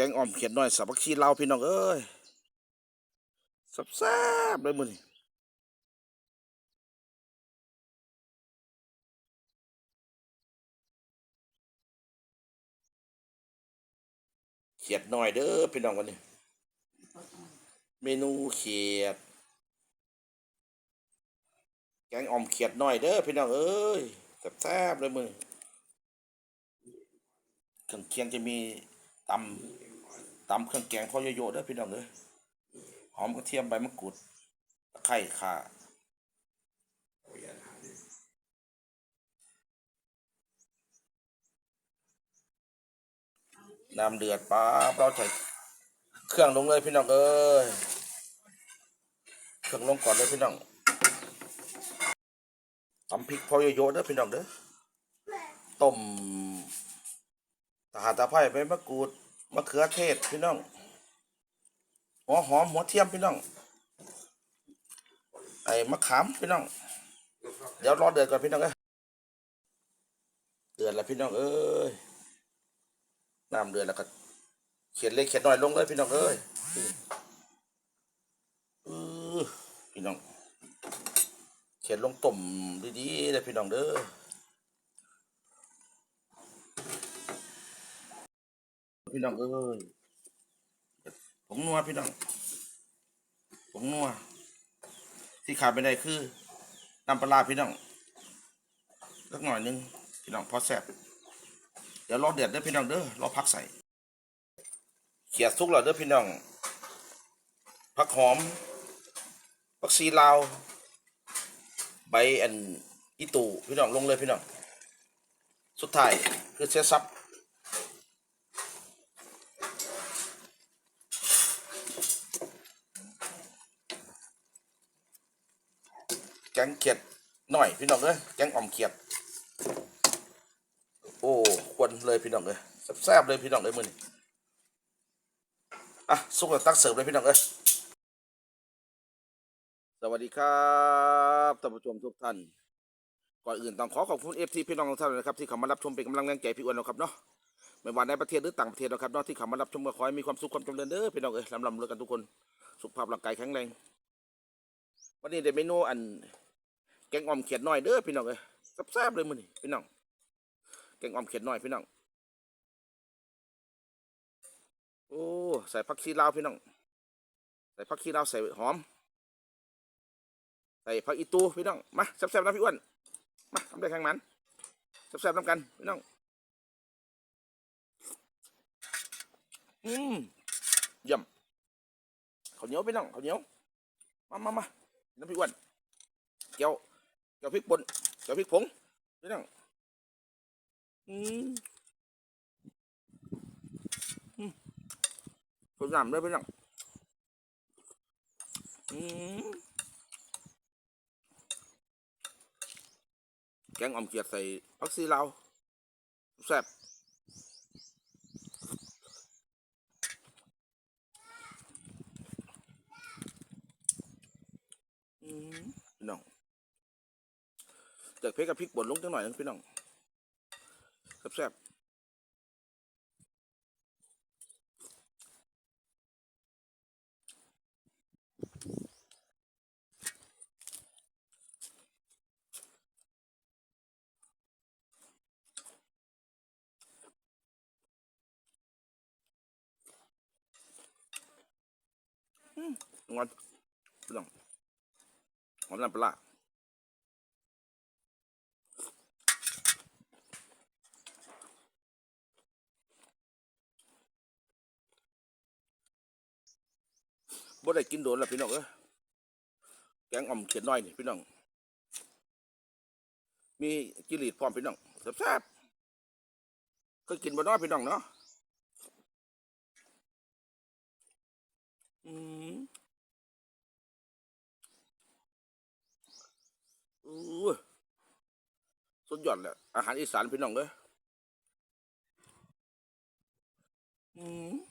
กงอ่อมเขียดน้อยสับผักชีลาพี่น้องเอ้ยแซ่บเลยมือนี้เขียดหน้อยเด้อพี่น้องวันนี้ เมนูเขียด แกงอ่อมเขียดหน้อยเด้อพี่น้องเอ้ยแซ่บๆเลยมือนี้เครื่องเคียงจะมีตำ ตำเครื่องแกงพอโยโย่เด้อพี่น้องเอ้ยหอมกระเทียมใบมะกรูดตะไคร้ข่าน้ำเดือดป๊าบเราใส่เครื่องลงเลยพี่น้องเอ้ยเครื่องลงก่อนเลยพี่น้องตำพริกพอโยโย่เด้อพี่น้องเด้อต้มตาหาตาไผ่ใบมะกรูด มะเขือเทศพี่น้องหัวหอมหัวเทียมพี่น้อง ไอ้มะขามพี่น้อง เดี๋ยวรอเดือดก่อนพี่น้องเอ้ยเดือดแล้วพี่น้องเอ้ยน้ำเดือดแล้วก็เขียนเล็กเขียนน้อยลงเลยพี่น้องเอ้ยอือพี่น้อง เขียนลงต้มดีๆเลยพี่น้องเด้อ พี่น้องเอ้ยผมนัวพี่น้องผมนัว ที่ขาดไม่ได้คือน้ำปลาพี่น้องสักหน่อยนึงพี่น้องพอแซ่บเดี๋ยวรอเดือดเด้อพี่น้องเด้อรอพักใส่เขียดสุกแล้วเด้อพี่น้องผักหอมผักชีลาวใบอันอีตูพี่น้องลงเลยพี่น้องสุดท้ายคือเชซับ งเขียดหน่อยพี่น้องเอ้ยแกงอ่อมเขียด โอ้ควรเลยพี่น้องเอ้ยแซ่บๆเลยพี่น้องเอ้ยมือนี้อะสุกแล้วตักเสิร์ฟเลยพี่น้องเอ้ยสวัสดีครับท่านผู้ชมทุกท่าน ก่อนอื่นต้องขอขอบคุณเอฟซีพี่น้องทุกท่านนะครับที่เข้ามารับชมเป็นกำลังแรงใจพี่อ้วนนะครับเนาะไม่ว่าในประเทศหรือต่างประเทศนะครับเนาะที่เข้ามารับชมก็ขอให้มีความสุขความเจริญเด้อพี่น้องเอ้ยลำลำรวยกันทุกคน สุขภาพร่างกายแข็งแรง วันนี้ได้เมนูอัน แกงอ่อมเขียดน้อยเด้อพี่น้องเอ้ยแซ่บๆเลยมื้อนี้พี่น้องแกงอ่อมเขียดน้อยพี่น้องโอ้ใส่ผักชีลาวพี่น้องใส่ผักชีลาวใส่หอมใส่ผักอีตูพี่น้องมาแซ่บๆนะพี่อ้วนมาทำได้แข่งมันแซ่บๆน้ำกันพี่น้องอืมเยี่ยมข้าวเหนียวพี่น้องข้าวเหนียวมามามาน้ำพี่อ้วนเกี๊ยว เกี๊ยวพริกป่นเกี๊ยวพริกผงนี่น้องอืมอืมคนน้ำเลยพี่น้องอืมแกงอ่อมเขียดใส่ผักชีลาวแซ่บอืมพี่น้อง จากเพชรกับพริกป่นลงจังหน่อยนึงพี่น้องแซ่บงอนพี่น้องหอมน้ำปลา บ่ได้กินโดนแล้วพี่น้องเอ้ยแกงอ่อมเขียดน้อยนี่พี่น้อง มีกิริดพร้อมพี่น้องแซ่บๆก็กินบ่น้อยพี่น้องเนาะอืมอู้สุดยอดแหละอาหารอีสานพี่น้องเอ้ยอืม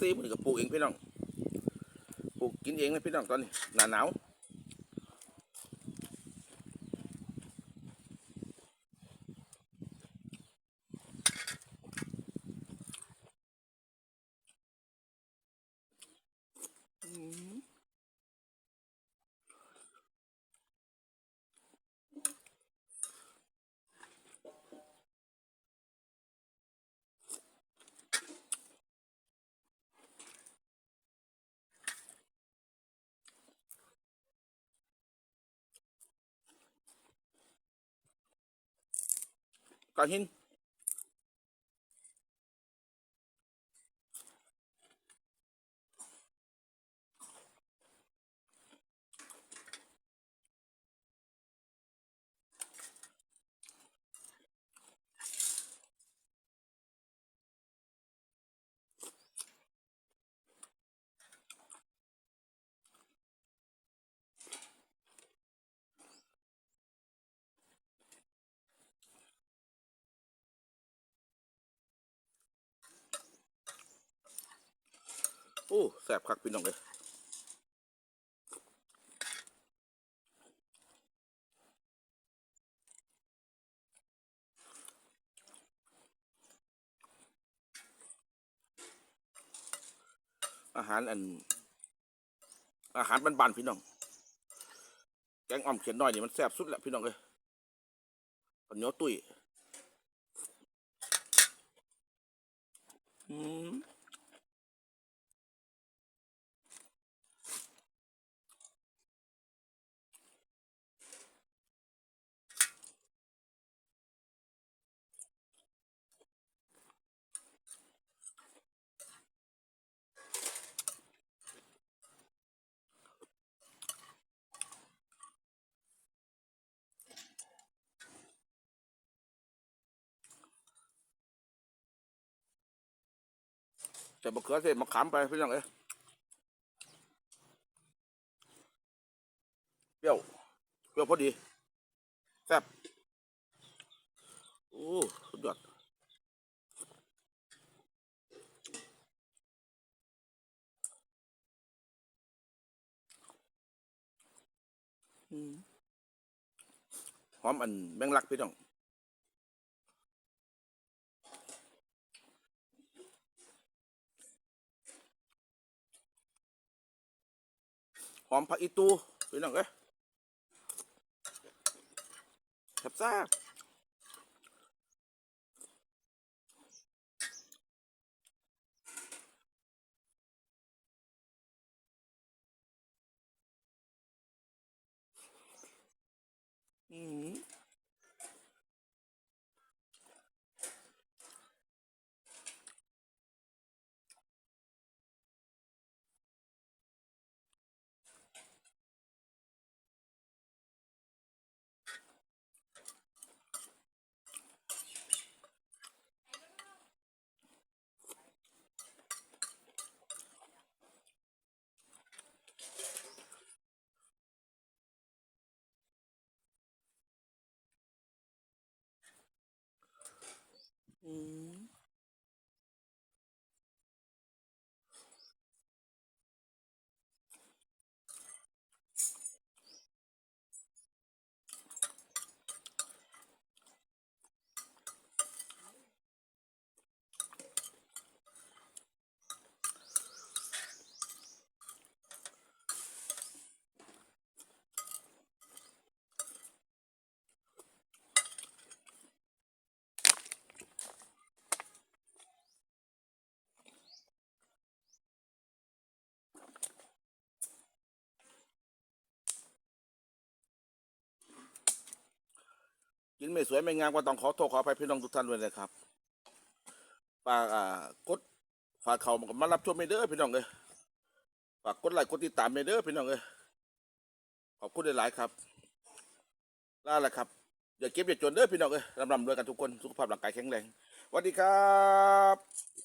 ซีมันก็ปลูกเองพี่น้อง ปลูกกินเองนะพี่น้องตอนนี้หนาหนาว ก้อ อ้แสบคักพี่น้องเลยอาหารอัน อาหารบ้านๆพี่น้อง แกงอ่อมเขียนน้อยนี่มันแซ่บสุดแหละพี่น้องเลยข้าวเหนียวตุ้ยอืม ใส่มะเขือเทศมะขามไปพี่น้องเอ้ยเปรี้ยวเปรี้ยวพอดีแซ่บโอ้สุดยอดอืมหอมอันแมงลักพี่น้อง ห อมผักอีตูพี่น้องเอ้ยแซ่บซ่บอืม อื กินไม่สวยไม่งามก็ต้องขอโทษขออภัยพี่น้องทุกท่านด้วยนะครับฝากอ่ากดฝากเขามารับชมไม่เด้อพี่น้องเอ้ยฝากกดไลค์กดติดตามไม่เด้อพี่น้องเอ้ยขอบคุณหลายๆครับล่าละครับอย่าเก็บอย่าจนเด้อพี่น้องเอ้ยรำรำรวยกันทุกคนสุขภาพร่างกายแข็งแรงสวัสดีครับ